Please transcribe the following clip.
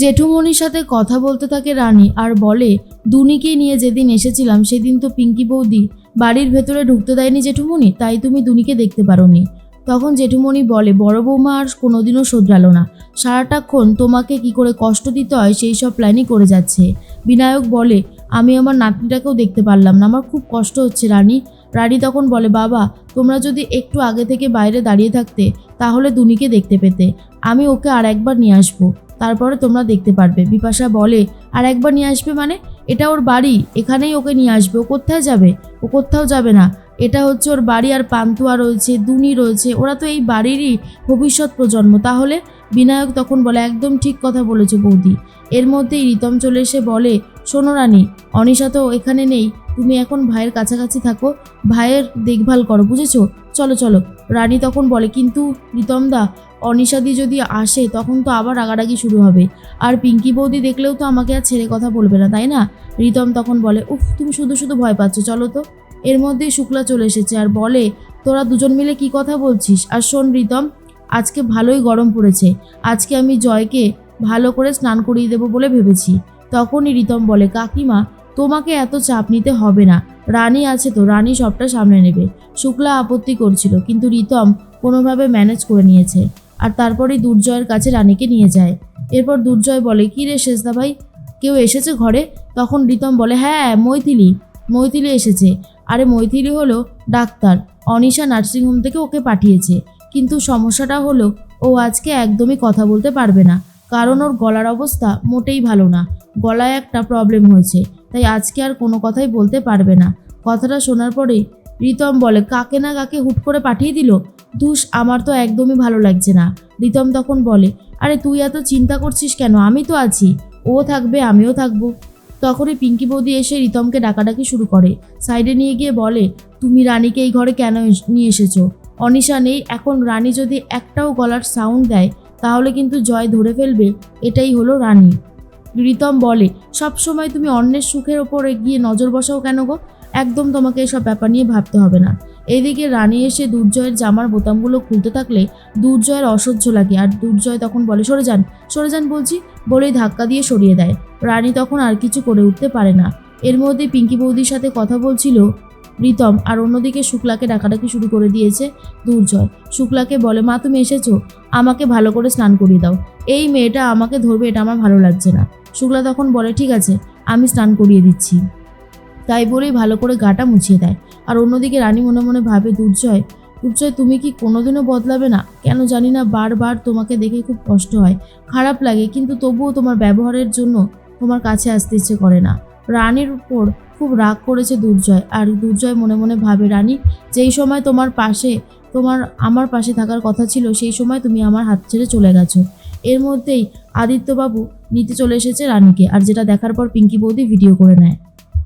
জেঠুমনির সাথে কথা বলতে থাকে রানী আর বলে, দুনিকে নিয়ে যেদিন এসেছিলাম সেদিন তো পিঙ্কি বৌদি বাড়ির ভেতরে ঢুকতে দেয়নি জেঠুমনি তাই তুমি দুনিকে দেখতে পারোনি। তখন জেঠুমনি বলে, বড় বৌমা আর কোনোদিনও শোধরালো না। সারাটাক্ষণ তোমাকে কি করে কষ্ট দিতে হয় সেই সব প্ল্যানই করে যাচ্ছে। বিনায়ক বলে, আমি আমার নাতনিটাকেও দেখতে পারলাম না, আমার খুব কষ্ট হচ্ছে রানী। রানী তখন বলে, বাবা, তোমরা যদি একটু আগে থেকে বাইরে দাঁড়িয়ে থাকতে, তাহলে দুনিকে দেখতে পেতে। আমি ওকে আর একবার নিয়ে আসব। তারপরে তোমরা দেখতে পারবে। বিপাশা বলে, আর একবার নিয়ে আসবে মানে? এটা ওর বাড়ি। এখানেই ওকে নিয়ে আসবে। ও কোথায় যাবে? ও কোথাও যাবে না। এটা হচ্ছে ওর বাড়ি আর পান্তুয়া রয়েছে, দুনি রয়েছে। ওরা তো এই বাড়িরই ভবিষ্যৎ প্রজন্ম। তাহলে? বিনায়ক তখন বলে, একদম ঠিক কথা বলেছ বৌদি। এর মধ্যেই রিতম চলে এসে বলে, শোনো রানী, অনিশা তো এখানে নেই। তুমি এখন ভাইয়ের কাছাকাছি থাকো, ভাইয়ের দেখভাল করো, বুঝেছ? চলো চলো। রানী তখন বলে, কিন্তু রিতম দা অনিশাদি যদি আসে, তখন তো আবার রাগারাগি শুরু হবে। আর পিঙ্কি বৌদি দেখলেও তো আমাকে আর ছেড়ে কথা বলবে না, তাই না? রিতম তখন বলে, উফ, তুমি শুধু শুধু ভয় পাচ্ছ, চলো তো। এর মধ্যেই শুক্লা চলে এসেছে আর বলে, তোরা দুজন মিলে কি কথা বলছিস? আর শোন রিতম আজকে ভালোই গরম পড়েছে। আজকে আমি জয়কে ভালো করে স্নান করিয়ে দেবো বলে ভেবেছি। তখনই রিতম বলে, কাকিমা তোমাকে এত চাপ নিতে হবে না। রানী আছে তো, রানী সবটা সামনে নেবে। শুক্লা আপত্তি করছিল, কিন্তু রিতম কোনোভাবে ম্যানেজ করে নিয়েছে। আর তারপরেই দুর্জয়ের কাছে রানীকে নিয়ে যায়। এরপর দুর্জয় বলে, কী রে শেষদা ভাই কেউ এসেছে ঘরে? তখন রিতম বলে হ্যাঁ মৈথিলি। মৈথিলি এসেছে। আরে মৈথিলি হলো ডাক্তার। অনিশা নার্সিংহোম থেকে ওকে পাঠিয়েছে। কিন্তু সমস্যাটা হলো, ও আজকে একদমই কথা বলতে পারবে না। কারণ ওর গলার অবস্থা মোটেই ভালো না। গলায় একটা প্রবলেম হয়েছে। তাই আজকে আর কোনো কথাই বলতে পারবে না। কথাটা শোনার পরেই রিতম বলে, কাকে না কাকে হুট করে পাঠিয়ে দিল? ধুস আমার তো একদমই ভালো লাগছে না। রিতম তখন বলে, আরে তুই এত চিন্তা করছিস কেন? আমি তো আছি। ও থাকবে, আমিও থাকব। তখনই পিঙ্কি বৌদি এসে রিতমকে ডাকাডাকি শুরু করে। সাইডে নিয়ে গিয়ে বলে, তুমি রানীকে এই ঘরে কেন নিয়ে এসেছ? অনিশা নেই, এখন রানী যদি একটাও গলার সাউন্ড দেয়, তাহলে কিন্তু জয় ধরে ফেলবে। এটাই হলো রানী। রিতম বলে, সব সময় তুমি অন্যের সুখের ওপর গিয়ে নজর বসাও কেন গো? একদম তোমাকে এসব ব্যাপার নিয়ে ভাবতে হবে না। এদিকে রানী এসে দুর্জয়ের জামার বোতামগুলো খুলতে থাকলে দুর্জয়ের অসহ্য লাগে আর দুর্জয় তখন বলে, সরে যান সরে যান বলছি। বলেই ধাক্কা দিয়ে সরিয়ে দেয়। রানী তখন আর কিছু করে উঠতে পারে না। এর মধ্যে পিঙ্কি বৌদির সাথে কথা বলছিল রিতম আর অন্যদিকে শুক্লাকে ডাকাডাকি শুরু করে দিয়েছে দুর্জয়। শুক্লাকে বলে, মা, তুমি এসেছ? আমাকে ভালো করে স্নান করিয়ে দাও। এই মেয়েটা আমাকে ধরবে, এটা আমার ভালো লাগছে না। শুক্লা তখন বলে, ঠিক আছে, আমি স্নান করিয়ে দিচ্ছি। তাই বলেই ভালো করে গাটা মুছিয়ে দেয়। আর অন্যদিকে রানী মনে মনে ভাবে, দুর্জয় দুর্জয়, তুমি কি কোনোদিনও বদলাবে না? কেন জানি না, বারবার তোমাকে দেখে খুব কষ্ট হয়। খারাপ লাগে, কিন্তু তবুও তোমার ব্যবহারের জন্য তোমার কাছে আসতে ইচ্ছে করে না। রানীর উপর খুব রাগ করেছে দুর্জয়। আর দুর্জয় মনে মনে ভাবে, রানী, যেই সময় তোমার পাশে, তোমার, আমার পাশে থাকার কথা ছিল, সেই সময় তুমি আমার হাত ছেড়ে চলে গেছো। এর মধ্যেই আদিত্যবাবু নিতে চলে এসেছে রানীকে, আর যেটা দেখার পর পিঙ্কি বৌদি ভিডিও করে নেয়।